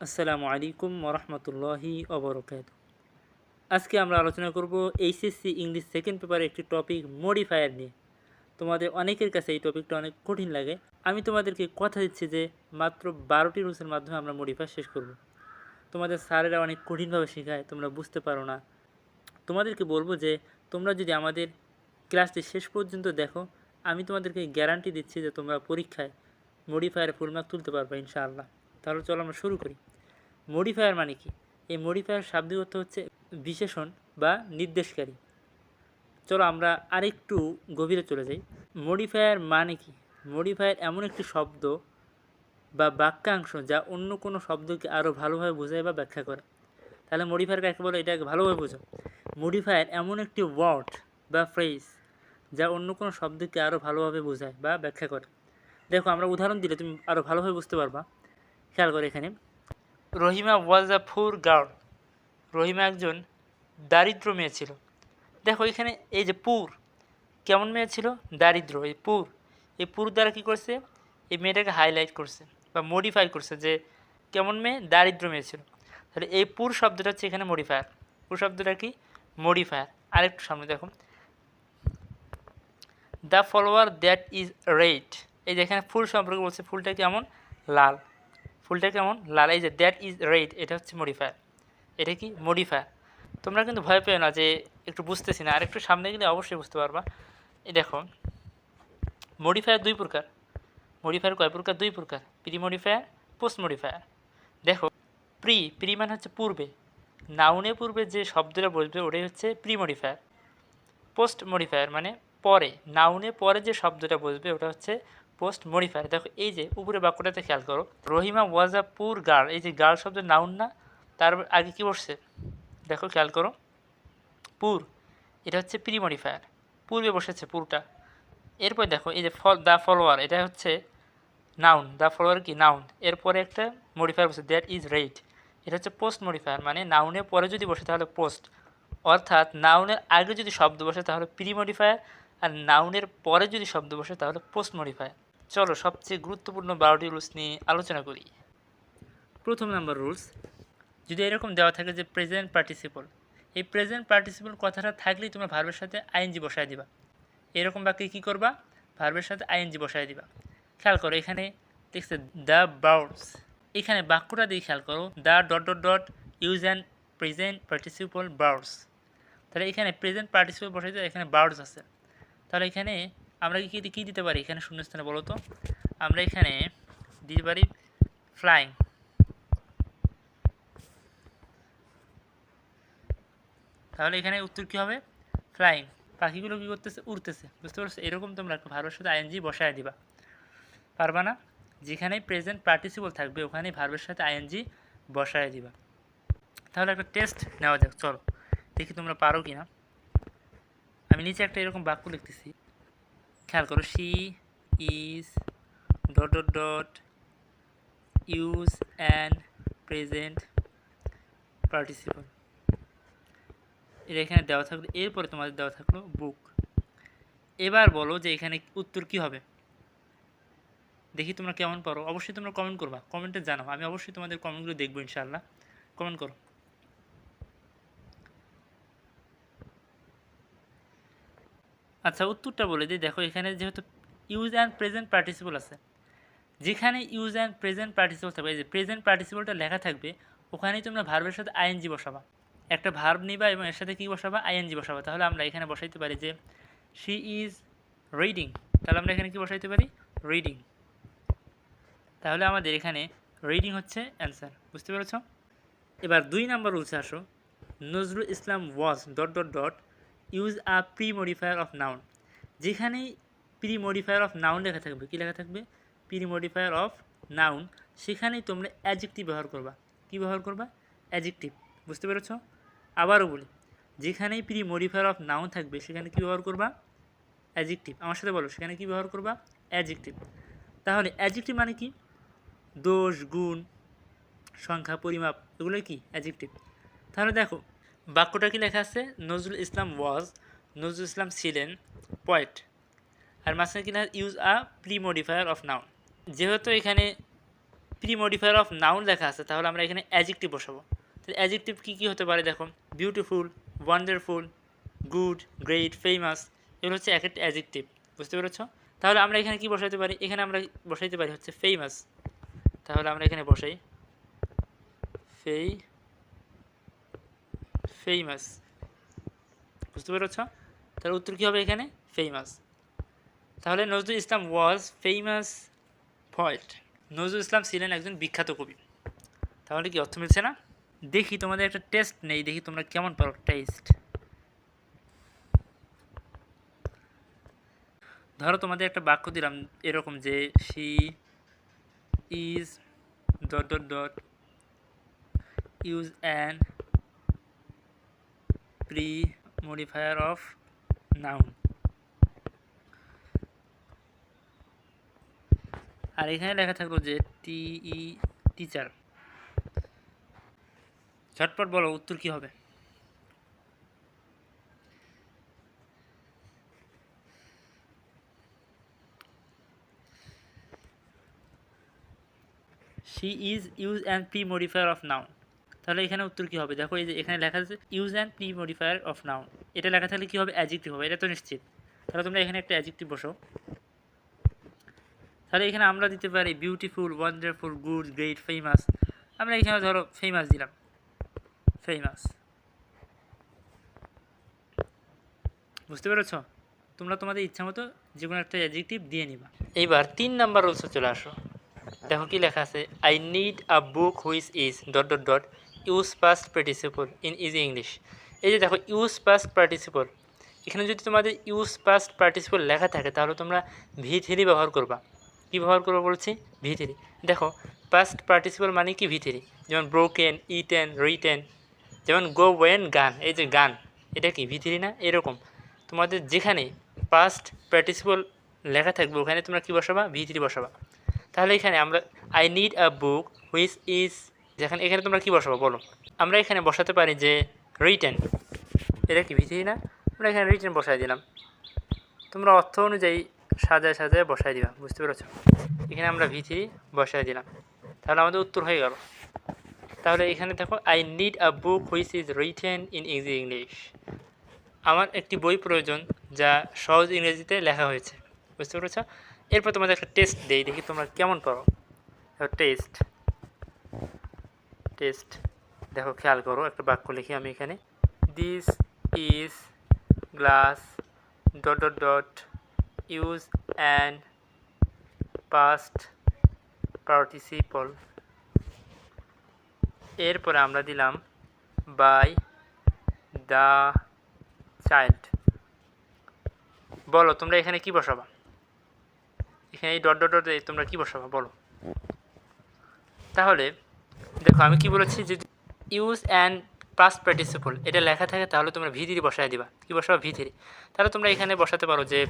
আসসালামু আলাইকুম ওরহমতুল্লাহি অবরকাত আজকে আমরা আলোচনা করব এইচএসসি ইংলিশ সেকেন্ড পেপারের একটি টপিক মডিফায়ার নিয়ে। তোমাদের অনেকের কাছে এই টপিকটা অনেক কঠিন লাগে। আমি তোমাদেরকে কথা দিচ্ছি যে মাত্র বারোটি রুলসের মাধ্যমে আমরা মডিফায়ার শেষ করব। তোমাদের স্যারেরা অনেক কঠিনভাবে শেখায়, তোমরা বুঝতে পারো না। তোমাদেরকে বলব যে তোমরা যদি আমাদের ক্লাসটি শেষ পর্যন্ত দেখো, আমি তোমাদেরকে গ্যারান্টি দিচ্ছি যে তোমরা পরীক্ষায় মডিফায়ার ফুল মার্ক তুলতে পারবে ইনশাআল্লাহ। তাহলে চলো আমরা শুরু করি। মডিফায়ার মানে কি? এই মডিফায়ার শাব্দিক অর্থ হচ্ছে বিশেষণ বা নির্দেশকারী। চলো আমরা আরেকটু গভীরে চলে যাই। মডিফায়ার মানে কি? মডিফায়ার এমন একটি শব্দ বা বাক্যাংশ যা অন্য কোনো শব্দকে আরও ভালোভাবে বোঝায় বা ব্যাখ্যা করে। তাহলে মডিফায়ার কাকে বলে? এটাকে ভালোভাবে বোঝো। মডিফায়ার এমন একটি ওয়ার্ড বা ফ্রেজ যা অন্য কোনো শব্দকে আরও ভালোভাবে বোঝায় বা ব্যাখ্যা করে। দেখো, আমরা উদাহরণ দিলে তুমি আরও ভালোভাবে বুঝতে পারবা। খেয়াল করে এখানে। Rahima was a poor girl Rahima একজন দারিদ্র মেয়ে ছিল। দেখো, এখানে এই যে পুর কেমন মেয়ে ছিল? দারিদ্র, এই পুর এই পুর দ্বারা কী করছে? এই মেয়েটাকে হাইলাইট করছে বা মডিফাই করছে যে কেমন মেয়ে? দারিদ্র মেয়ে ছিল। তাহলে এই পুর শব্দটা হচ্ছে এখানে মডিফায়ার পুর শব্দটা কি? মডিফায়ার আরেকটু সামনে দেখো। The follower that is red এই যে এখানে ফুল সম্পর্কে বলছে, ফুলটা কেমন? লাল। ফুলটা কেমন? লাল, এই যে দ্যাট ইজ রেড এটা হচ্ছে মডিফায়ার এটা কি? মডিফায়ার তোমরা কিন্তু ভয় পেও না যে একটু বুঝতেছি না। আর একটু সামনে গেলে অবশ্যই বুঝতে পারবা। এই দেখো মডিফায়ার দুই প্রকার। মডিফায়ার কয় প্রকার? দুই প্রকার। প্রি মডিফায়ার পোস্ট মডিফায়ার দেখো প্রি প্রি মানে হচ্ছে পূর্বে। নাউনে পূর্বে যে শব্দটা বসবে ওটাই হচ্ছে প্রি মডিফায়ার পোস্ট মডিফায়ার মানে পরে। নাউনে পরে যে শব্দটা বসবে ওটা হচ্ছে পোস্ট মডিফায়ার দেখো এই যে উপরে বাক্যটাতে খেয়াল করো। রহিমা ওয়াজ আ পুর গার্ল এই যে গার্ল শব্দের নাউন না, তার আগে কি বসছে? দেখো খেয়াল করো। পুর এটা হচ্ছে প্রি মডিফায়ার পূর্বে বসেছে পুরটা এরপর দেখো এই যে ফল দ্য ফলোয়ার এটা হচ্ছে নাউন দ্য ফলোয়ার কি? নাউন এরপরে একটা মডিফায়ার বসে দ্যাট ইজ রেড এটা হচ্ছে পোস্ট মডিফায়ার মানে নাউনের পরে যদি বসে তাহলে পোস্ট অর্থাৎ নাউনের আগে যদি শব্দ বসে তাহলে প্রি মডিফায়ার আর নাউনের পরে যদি শব্দ বসে তাহলে পোস্ট মডিফায়ার চলো, সবচেয়ে গুরুত্বপূর্ণ বারোটি রুলস নিয়ে আলোচনা করি। প্রথম নাম্বার রুলস, যদি এরকম দেওয়া থাকে যে প্রেজেন্ট পার্টিসিপল এই প্রেজেন্ট পার্টিসিপল কথাটা থাকলেই তোমরা ভার্বের সাথে আইএনজি বসায় দিবা। এরকম বাক্যে কী করবা? ভার্বের সাথে আইএনজি বসায় দিবা। খেয়াল করো, এখানে দেখছে দ্য বার্ডস এখানে বাক্যটা দিয়ে খেয়াল করো the dot dot dot use and present participle birds তাহলে এখানে প্রেজেন্ট পার্টিসিপল বসাই দিলে এখানে বার্ডস আছে। তাহলে এখানে আমরা কি কী দিতে পারি এখানে শূন্যস্থানে বলো তো? আমরা এখানে দিতে পারি ফ্লাইং তাহলে এখানে উত্তর কী হবে? ফ্লাইং পাখিগুলো কী করতেছে? উড়তেছে। বুঝতে পারছ? এরকম তোমরা ভার্বের সাথে আইএনজি বসায় দিবা। পারবা না? যেখানে প্রেজেন্ট পার্টিসিপল থাকবে ওখানে ভার্বের সাথে আইএনজি বসায় দিবা। তাহলে একটা টেস্ট নেওয়া যাক। চলো, দেখি তোমরা পারো কি না আমি নিচে একটা এরকম বাক্য লিখতেছি। খেয়াল করো she is dot dot dot use and present participle এটা এখানে দেওয়া থাকল, এরপরে তোমাদের দেওয়া থাকল বুক এবার বলো যে এখানে উত্তর কি হবে। দেখি তোমরা কেমন পারো। অবশ্যই তোমরা কমেন্ট করবা। কমেন্টে জানাও। আমি অবশ্যই তোমাদের কমেন্টগুলো দেখব, ইনশাআল্লাহ। কমেন্ট করো। আচ্ছা উত্তরটা বলে দিই। দেখো, এখানে যেহেতু ইউজ অ্যান্ড প্রেজেন্ট পার্টিসিপল আছে, যেখানে ইউজ অ্যান্ড প্রেজেন্ট পার্টিসিপল থাকবে, এই যে প্রেজেন্ট পার্টিসিপলটা লেখা থাকবে, ওখানেই তোমরা ভার্বের সাথে আইএনজি বসাবা। একটা ভার্ব নিবা এবং এর সাথে কী বসাবা? আইএনজি বসাবা। তাহলে আমরা এখানে বসাইতে পারি যে শি ইজ রিডিং তাহলে আমরা এখানে কি বসাইতে পারি? রিডিং তাহলে আমাদের এখানে রিডিং হচ্ছে অ্যান্সার বুঝতে পেরেছ? এবার দুই নাম্বার রুলসে আসো। Nazrul Islam was dot dot dot use a pre modifier of noun যেখানেই প্রি মডিফায়ার অফ নাউন লেখা থাকবে, কী লেখা থাকবে? প্রি মডিফায়ার অফ নাউন সেখানেই তোমরা অ্যাজেক্টিভ ব্যবহার করবা। কী ব্যবহার করবা? অ্যাজেক্টিভ বুঝতে পেরেছ? আবারও বলি, যেখানেই প্রি মডিফায়ার অফ নাউন থাকবে, সেখানে কী ব্যবহার করবা? অ্যাজেক্টিভ আমার সাথে বলো, সেখানে কী ব্যবহার করবা? অ্যাজেক্টিভ তাহলে অ্যাজেক্টিভ মানে কি? দোষ, গুণ, সংখ্যা, পরিমাপ, এগুলোই কি? অ্যাজেক্টিভ তাহলে দেখো বাক্যটা কি লেখা আছে? নজরুল ইসলাম ওয়াজ, নজরুল ইসলাম ছিলেন পয়েট আর মাঝখানে কিনা use a pre modifier of noun যেহেতু এখানে প্রি মডিফায়ার অফ নাউন লেখা আছে, তাহলে আমরা এখানে অ্যাজেক্টিভ বসাবো। তাহলে অ্যাজেক্টিভ কী কী হতে পারে দেখো? Beautiful wonderful good great famous এগুলো হচ্ছে এক একটা অ্যাজেক্টিভ বুঝতে পেরেছ? তাহলে আমরা এখানে কি বসাইতে পারি? এখানে আমরা বসাইতে পারি হচ্ছে ফেমাস তাহলে আমরা এখানে বসাই ফেই ফেমাস বুঝতে পেরেছ? তাহলে উত্তর কী হবে এখানে? ফেমাস তাহলে Nazrul Islam was famous poet Nazrul Islam ছিলেন একজন বিখ্যাত কবি। তাহলে কি অর্থ মিলছে না? দেখি, তোমাদের একটা টেস্ট নেই, দেখি তোমরা কেমন পারো টেস্ট ধরো তোমাদের একটা বাক্য দিলাম এরকম যে she is dot dot dot use an pre modifier of noun আর এখানে লেখা থাকল যে টি ই টিচার ঝটপট বলো, উত্তর কি হবে? She is use and pre modifier of noun তাহলে এখানে উত্তর কী হবে? দেখো এই যে এখানে লেখা আছে use and pre modifier of noun এটা লেখা থাকলে কী হবে? অ্যাজেক্টিভ হবে, এটা তো নিশ্চিত। তাহলে তোমরা এখানে একটা অ্যাজেক্টিভ বসো তাহলে এখানে আমরা দিতে পারি beautiful wonderful good great famous আমরা এখানে ধরো ফেমাস দিলাম। ফেমাস বুঝতে পেরেছ? তোমরা তোমাদের ইচ্ছা মতো যে কোনো একটা অ্যাডজেক্টিভ দিয়ে নিবা। এইবার তিন নাম্বার রুলসে চলে আসো। দেখো কি লেখা আছে I need a book which is dot dot dot use past participle in easy English এই যে দেখো ইউজ পাস্ট পার্টিসিপল এখানে যদি তোমাদের ইউজ পাস্ট পার্টিসিপল লেখা থাকে, তাহলে তোমরা ভি থ্রি ব্যবহার করবা। কী ব্যবহার করব বলছি? ভি থ্রি দেখো পাস্ট পার্টিসিপল মানে কি ভি থ্রি যেমন ব্রোকেন ইটেন রিটেন যেমন গো ওয়েন গান এই যে গান এটা কি ভি থ্রি না? এরকম। তোমাদের যেখানে পাস্ট পার্টিসিপল লেখা থাকবে, ওখানে তোমরা কী বসাবা? V three বসাবা। তাহলে এখানে আমরা I need a book which is যেখানে এখানে তোমরা কী বসাবো, বলো। আমরা এখানে বসাতে পারি যে রিটেন এটা কি ভি না? আমরা এখানে রিটেন বসাই দিলাম। তোমরা অর্থ অনুযায়ী সাজায় সাজায় বসাই দিবা, বুঝতে পেরেছ? এখানে আমরা ভি বসাই দিলাম। তাহলে আমাদের উত্তর হয়ে গেল। তাহলে এখানে দেখো I need a book which is written in easy English আমার একটি বই প্রয়োজন, যা সহজ ইংরেজিতে লেখা হয়েছে। বুঝতে পেরেছ? এরপর তোমাদের একটা টেস্ট দেই, দেখি তোমরা কেমন পারো। Test test. দেখো, খেয়াল করো, একটা বাক্য লিখি আমি এখানে। This is glass dot dot dot use and past participle এরপরে আমরা দিলাম বাই দ্য চাইল্ড বলো, তোমরা এখানে কি বসাবা? এখানে এই ডট ডট ডট তোমরা কি বসাবা? বলো। তাহলে দেখো, আমি কি বলেছি যে ইউজ অ্যান্ড পাস্ট পার্টিসিপল এটা লেখা থাকে, তাহলে তোমরা ভি থ্রি বসায় দিবা। কী বসাবা ভি থ্রি তাহলে তোমরা এখানে বসাতে পারো যে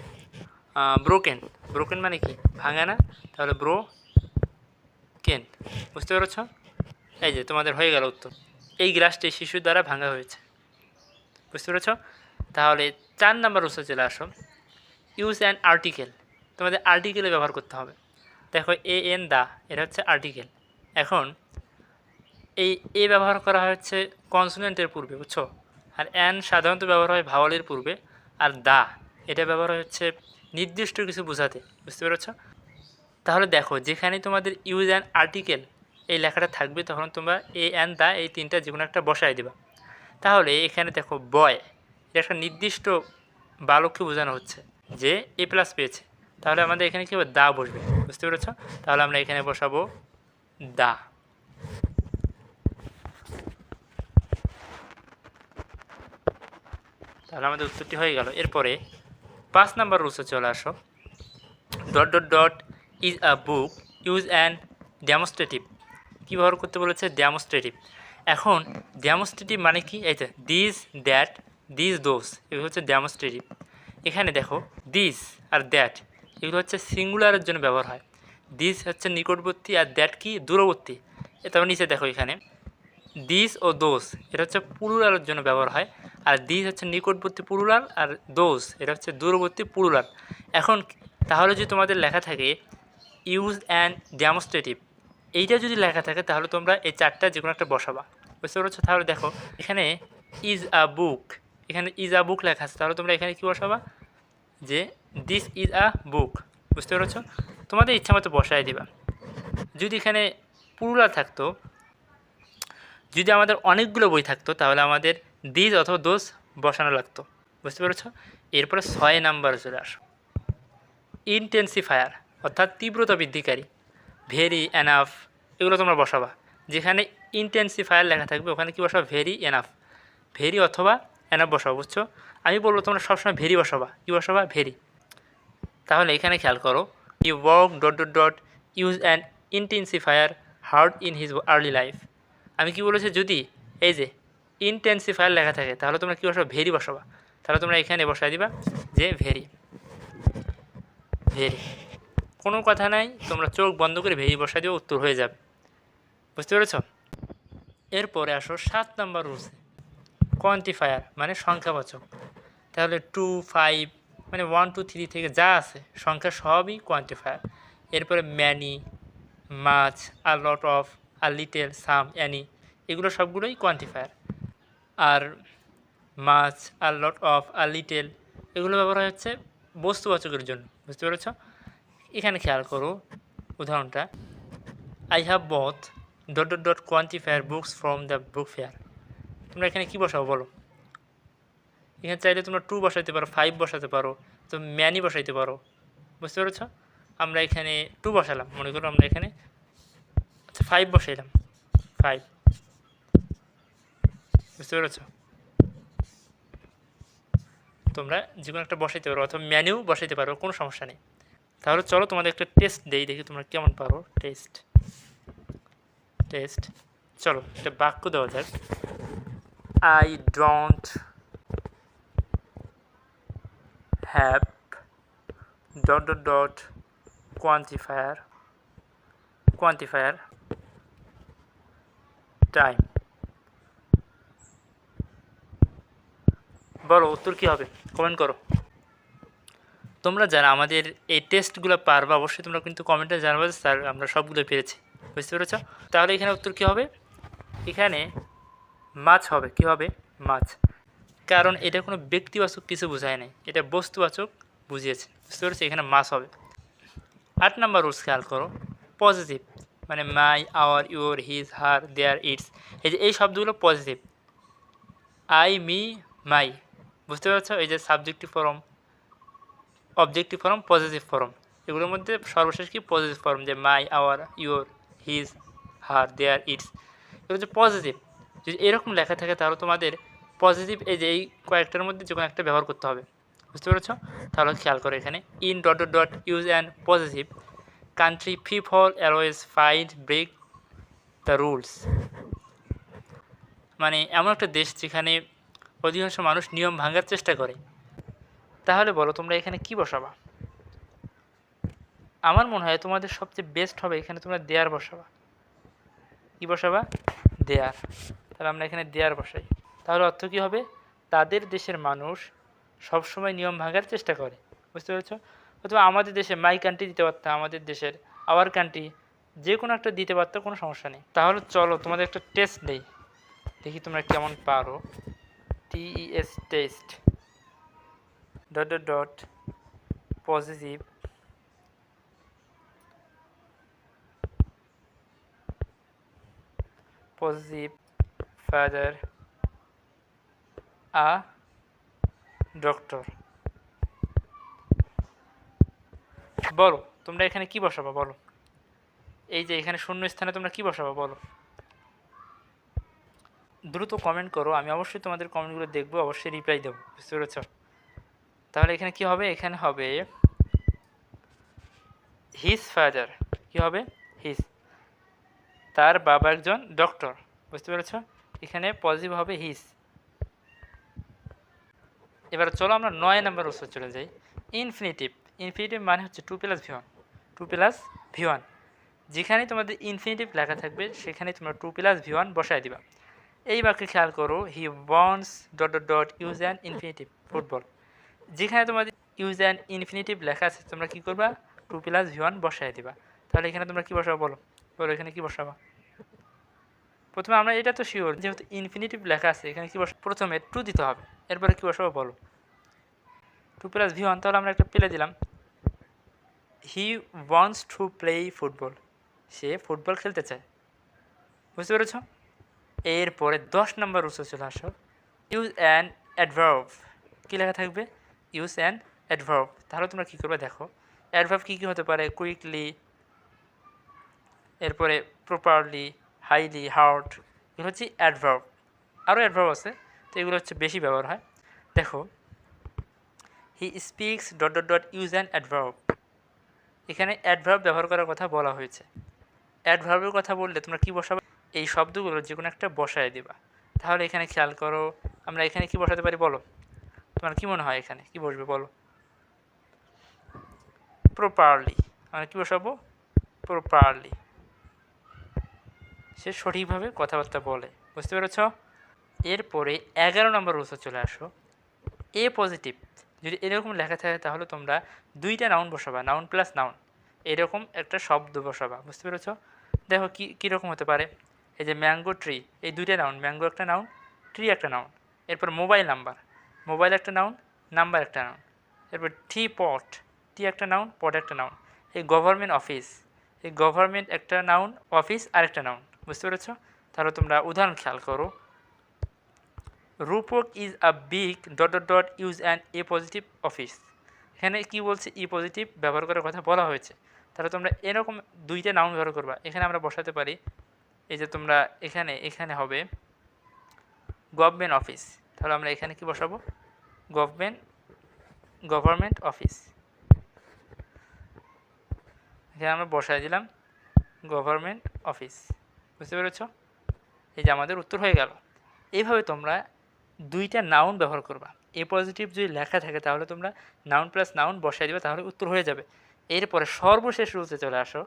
ব্রোকেন ব্রোকেন মানে কি? ভাঙা না? তাহলে ব্রো কেন বুঝতে পেরেছ? এই যে, তোমাদের হয়ে গেল উত্তর। এই গ্লাসটি শিশুর দ্বারা ভাঙা হয়েছে। বুঝতে পেরেছ? তাহলে চার নাম্বার উৎসব চলে আসো। ইউজ অ্যান আর্টিকেল তোমাদের আর্টিকেলে ব্যবহার করতে হবে। দেখো এ এন দা, এটা হচ্ছে আর্টিকেল এখন এই এ ব্যবহার করা হচ্ছে কনসোনেন্টের পূর্বে, বুঝছ? আর অ্যান সাধারণত ব্যবহার হয় ভাওয়ালের পূর্বে, আর দা, এটা ব্যবহার হচ্ছে নির্দিষ্ট কিছু বোঝাতে, বুঝতে পেরেছ? তাহলে দেখো, যেখানে তোমাদের ইউজ অ্যান আর্টিকেল এই লেখাটা থাকবে, তখন তোমরা এ অ্যান দা, এই তিনটা যে একটা বসায় দেবা। তাহলে এখানে দেখো বয় এটা একটা নির্দিষ্ট বালককে বোঝানো হচ্ছে যে এ প্লাস পেয়েছে। তাহলে আমাদের এখানে কী হবে? দা বসবে, বুঝতে পেরেছ? তাহলে আমরা এখানে বসাবো দা। তাহলে আমাদের উত্তরটি হয়ে গেল। এরপরে পাঁচ নাম্বার রুলসে চলে আসো। Dot dot dot is a book, use and demonstrative কী ব্যবহার করতে বলেছে? ডেমনস্ট্রেটিভ এখন ডেমনস্ট্রেটিভ মানে কি? এই দিস, দ্যাট, দিস, দোস, এগুলো হচ্ছে ডেমনস্ট্রেটিভ এখানে দেখো, দিস আর দ্যাট, এগুলো হচ্ছে সিঙ্গুলারের জন্য ব্যবহার হয়। দিস হচ্ছে নিকটবর্তী আর দ্যাট কি? দূরবর্তী। তারপর নিচে দেখো এখানে। দিস ও দোষ এটা হচ্ছে পুরুলালের জন্য ব্যবহার হয়। আর দিস হচ্ছে নিকটবর্তী পুরুলাল আর দোষ, এটা হচ্ছে দূরবর্তী পুরুলাল। এখন তাহলে যদি তোমাদের লেখা থাকে ইউজ অ্যান্ড ডেমনস্ট্রেটিভ এইটা যদি লেখা থাকে, তাহলে তোমরা এই চারটা যে কোনো একটা বসাবা। বুঝতে পেরেছ? তাহলে দেখো, এখানে ইজ আ বুক এখানে ইজ আ বুক লেখা আছে। তাহলে তোমরা এখানে কী বসাবা? যে দিস ইজ আ বুক বুঝতে পেরেছ? তোমাদের ইচ্ছা মতো বসায় দিবা। যদি এখানে পুরুলা থাকতো, যদি আমাদের অনেকগুলো বই থাকতো, তাহলে আমাদের দিজ অথবা দোষ বসানো লাগতো। বুঝতে পেরেছ? এরপরে ছয় নাম্বার চলে আসো। ইনটেন্সিফায়ার অর্থাৎ তীব্রতা বৃদ্ধিকারী। ভেরি এনাফ এগুলো তোমরা বসাবা। যেখানে ইনটেন্সিফায়ার লেখা থাকবে, ওখানে কী বসাবা? ভেরি এনাফ ভেরি অথবা এনাফ বসাবো বুঝছ? আমি বলব তোমরা সবসময় ভেরি বসাবা। কী বসাবা? ভেরি তাহলে এখানে খেয়াল করো he work dot dot dot use an intensifier hard in his early life আমি কি বলেছি? যদি, এই যে ইনটেন্সিফায়ার লেখা থাকে, তাহলে তোমরা কী বসাবা? ভেরি বসাবা। তাহলে তোমরা এখানে বসাই দিবা যে ভেরি। ভেরি। কোনো কথা নাই, তোমরা চোখ বন্ধ করে ভেরি বসাই দিও, উত্তর হয়ে যাবে। বুঝতে পেরেছ? এরপরে আসো সাত নম্বর রুলসে কোয়ান্টিফায়ার মানে সংখ্যাবাচক। তাহলে টু ফাইভ মানে ওয়ান টু থ্রি থেকে যা আছে, সংখ্যা সবই কোয়ান্টিফায়ার এরপরে ম্যানি মাছ আর লট অফ আর লিটেল সাম অ্যানি এগুলো সবগুলোই কোয়ান্টিফায়ার মাছ, আর লট অফ আর লিটেল এগুলো ব্যবহার হচ্ছে বস্তুবাচকের জন্য। বুঝতে পেরেছ? এখানে খেয়াল করো উদাহরণটা। I have both dot dot dot quantifier books from the book fair তোমরা এখানে কী বসাবো বলো? এখানে চাইলে তোমরা টু বসাইতে পারো ফাইভ বসাতে পারো, তো ম্যানি বসাইতে পারো। বুঝতে পেরেছ? আমরা এখানে টু বসালাম। মনে করো আমরা এখানে আচ্ছা ফাইভ বসাইলাম। ফাইভ বুঝতে পেরেছ? তোমরা যে কোনো একটা বসাইতে পারো অথবা ম্যানিউ বসাইতে পারো, কোনো সমস্যা নেই। তাহলে চলো তোমাদের একটা টেস্ট দেই, দেখি তোমরা কেমন পারো। টেস্ট টেস্ট চলো, একটা বাক্য দেওয়া যাক। I don't have dot dot dot quantifier quantifier time বলো উত্তর কী হবে? কমেন্ট করো। তোমরা যারা আমাদের এই টেস্টগুলো পারবে, অবশ্যই তোমরা কিন্তু কমেন্টে জানাবে যে স্যার আমরা সবগুলো পেরেছি। বুঝতে পেরেছ? তাহলে এখানে উত্তর কী হবে? এখানে মাছ হবে। কী হবে? মাছ। কারণ এটা কোনো ব্যক্তিবাচক কিছু বোঝায় নাই। এটা বস্তুবাচক বুঝিয়েছে। বুঝতে পেরেছি? এখানে মাছ হবে। আট নাম্বার রুলস খেয়াল করো। পজিটিভ মানে my our your his her their its এই যে এই শব্দগুলো পজিটিভ আই মি মাই বুঝতে পারছ? এই যে subjective form objective form positive form এগুলোর মধ্যে সর্বশেষ কি? পজিটিভ ফর্ম যে my our your his her their its এগুলো হচ্ছে পজিটিভ যদি এরকম লেখা থাকে, তাহলে তোমাদের পজিটিভ এই যে এই কয়েকটার মধ্যে যে কোনো একটা ব্যবহার করতে হবে। বুঝতে পেরেছ? তাহলে খেয়াল করো এখানে in dot dot dot use and positive country fee fall always find break the rules মানে এমন একটা দেশ যেখানে অধিকাংশ মানুষ নিয়ম ভাঙার চেষ্টা করে। তাহলে বলো, তোমরা এখানে কি বসাবা? আমার মনে হয় তোমাদের সবচেয়ে বেস্ট হবে এখানে তোমরা দেয়ার বসাবা। কি বসাবা? দেয়ার। তাহলে আমরা এখানে দেয়ার বসাই। তাহলে অর্থ কী হবে? তাদের দেশের মানুষ সবসময় নিয়ম ভাঙার চেষ্টা করে। বুঝতে পেরেছ? অথবা আমাদের দেশে মাই কান্ট্রি দিতে পারতাম আমাদের দেশের আওয়ার কান্ট্রি যে কোনো একটা দিতে পারতো, কোনো সমস্যা নেই। তাহলে চলো, তোমাদের একটা টেস্ট দেই। দেখি তোমরা কেমন পারো। T E S test dot dot dot positive positive father a doctor বলো, তোমরা এখানে কি বসাবা, বলো? এই যে এখানে শূন্য স্থানে তোমরা কি বসাবা, বলো? দ্রুত কমেন্ট করো, আমি অবশ্যই তোমাদের কমেন্টগুলো দেখব, অবশ্যই রিপ্লাই দেবো, বুঝতে পেরেছ? তাহলে এখানে কি হবে? এখানে হবে হিজ ফাদার কি হবে? হিজ তার বাবা একজন ডক্টর বুঝতে পেরেছ? এখানে পজিটিভ হবে হিজ এবার চলো আমরা নয় নম্বর উৎসব চলে যাই। ইনফিনিটিভ ইনফিনিটিভ মানে হচ্ছে to plus V one to plus V one যেখানে তোমাদের ইনফিনিটিভ লেখা থাকবে সেখানে তোমরা টু প্লাস ভি ওয়ান বসায় দিবা। এই বাক্যে খেয়াল করো he wants dot dot dot use and infinitive football যেখানে তোমাদের ইউজ অ্যান্ড ইনফিনিটিভ লেখা আছে, তোমরা কী করবা? টু প্লাস ভি ওয়ান বসায় দিবা। তাহলে এখানে তোমরা কী বসাবো বলো? বলো এখানে কি বসাবা? প্রথমে আমরা এটা তো শিওর যেহেতু ইনফিনিটিভ লেখা আছে, এখানে কি বস, প্রথমে টু দিতে হবে। এরপরে কি বসাবো বলো? টু প্লাস ভি ওয়ান তাহলে আমরা একটা পেলে দিলাম। He wants to play football say football খেলতে চায়। বুঝতে পেরেছ? এরপরে দশ নম্বর রুলসে চলে আসো। ইউজ অ্যান অ্যাডভার্ভ কী লেখা থাকবে? ইউজ অ্যান অ্যাডভার্ভ তাহলে তোমরা কী করবে দেখো অ্যাডভার্ভ কী কী হতে পারে? কুইকলি এরপরে প্রপারলি হাইলি হার্ড এগুলো হচ্ছে অ্যাডভার্ব আরও অ্যাডভার্ব আছে, তো এগুলো হচ্ছে বেশি ব্যবহার হয়। দেখো he speaks dot dot dot use an adverb এখানে অ্যাডভার্ব ব্যবহার করার কথা বলা হয়েছে। অ্যাডভার্বের কথা বললে তোমরা কী বসাবে? এই শব্দগুলো যে কোনো একটা বসায় দিবা। তাহলে এখানে খেয়াল করো, আমরা এখানে কি বসাতে পারি বলো? তোমার কি মনে হয় এখানে? কি বসবে বলো? প্রপারলি আমরা কী বসাবো? প্রপারলি সে সঠিকভাবে কথাবার্তা বলে। বুঝতে পেরেছ? এরপরে এগারো নম্বর রুলসে চলে আসো। এ পজিটিভ যদি এরকম লেখা থাকে তাহলে তোমরা দুইটা নাউন বসাবা নাউন প্লাস নাউন এরকম একটা শব্দ বসাবা। বুঝতে পেরেছ? দেখো কী, কীরকম হতে পারে? এই যে ম্যাঙ্গো ট্রি এই দুইটা নাউন ম্যাঙ্গো একটা নাউন ট্রি একটা নাউন এরপর মোবাইল নাম্বার মোবাইল একটা নাউন নাম্বার একটা নাউন এরপর টি পট টি একটা নাউন পট একটা নাউন এই গভর্নমেন্ট অফিস এই গভর্নমেন্ট একটা নাউন অফিস আরেকটা নাউন বুঝতে পেরেছ? তাহলে তোমরা উদাহরণ খেয়াল করো। Rupak is a big dot dot dot use and a positive office এখানে কি বলছে? ই পজিটিভ ব্যবহার করার কথা বলা হয়েছে। তাহলে তোমরা এরকম দুইটা নাউন ব্যবহার করবা। এখানে আমরা বসাতে পারি এই যে তোমরা এখানে এখানে হবে গভর্নমেন্ট অফিস। তাহলে আমরা এখানে কি বসাবো? Government government office. এখানে আমরা বসায় দিলাম গভর্নমেন্ট অফিস। বুঝতে পেরেছ? এই যে আমাদের উত্তর হয়ে গেল। এইভাবে তোমরা দুইটা নাউন ব্যবহার করবা। এ পজিটিভ যদি লেখা থাকে, তাহলে তোমরা নাউন প্লাস নাউন বসাই দিবে, তাহলে উত্তর হয়ে যাবে। এরপরে সর্বশেষ রুলসে চলে আসো।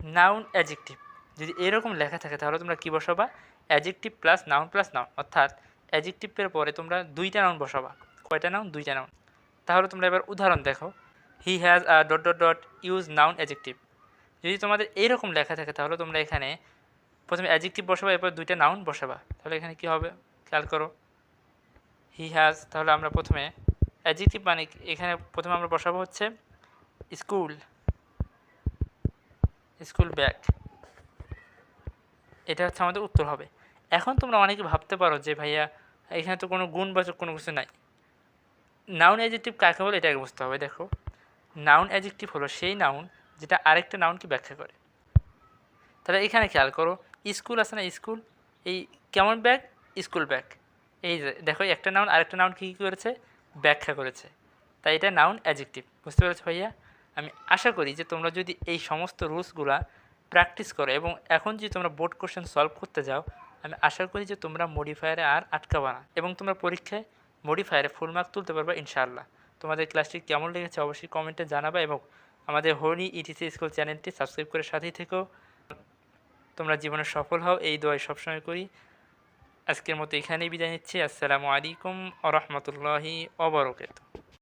নাউন অ্যাজেক্টিভ যদি এরকম লেখা থাকে, তাহলে তোমরা কী বসাবা? Adjective plus noun plus noun অর্থাৎ অ্যাজেক্টিভের পরে তোমরা দুইটা নাউন বসাবা। কয়টা নাউন দুইটা নাউন তাহলে তোমরা এবার উদাহরণ দেখো। He has dot dot dot use noun adjective যদি তোমাদের এইরকম লেখা থাকে, তাহলে তোমরা এখানে প্রথমে অ্যাজেক্টিভ বসাবা, এরপর দুইটা নাউন বসাবা। তাহলে এখানে কি হবে? খেয়াল করো। হি হ্যাজ তাহলে আমরা প্রথমে অ্যাজেক্টিভ মানে? এখানে প্রথমে আমরা বসাবো হচ্ছে স্কুল স্কুল ব্যাগ এটা হচ্ছে আমাদের উত্তর হবে। এখন তোমরা অনেকে ভাবতে পারো যে, ভাইয়া, এখানে তো কোনো গুণবাচক কোনো কিছু নাই। নাউন অ্যাজেক্টিভ কাকে বলে? এটাকে বুঝতে হবে, দেখো। নাউন অ্যাজেক্টিভ হলো সেই নাউন যেটা আরেকটা নাউনকে ব্যাখ্যা করে। তাহলে এখানে খেয়াল করো, স্কুল আছে না স্কুল? এই কেমন ব্যাগ? School bag. এই দেখো, একটা নাউন আরেকটা নাউন কী কী করেছে? ব্যাখ্যা করেছে। তাই এটা নাউন অ্যাজেক্টিভ বুঝতে পেরেছ ভাইয়া? আমি আশা করি যে তোমরা যদি এই সমস্ত রুলসগুলা প্র্যাকটিস করো এবং এখন যদি তোমরা বোর্ড কোশ্চেন সলভ করতে যাও, আমি আশা করি যে তোমরা মডিফায়ারে আর আটকাবা না এবং তোমরা পরীক্ষায় মডিফায়ারে ফুল মার্ক তুলতে পারবে ইনশাআল্লাহ। তোমাদের ক্লাসটি কেমন লেগেছে অবশ্যই কমেন্টে জানাবে এবং আমাদের হরি ইটিসি স্কুল চ্যানেলটি সাবস্ক্রাইব করে সাথেই থেকো। তোমরা জীবনে সফল হও, এই দোয়াই সবসময় করি। আজকের মতো এখানেই বিদায় নিচ্ছি। আসসালামু আলাইকুম আ রহমতুল্লাহি অবরকাত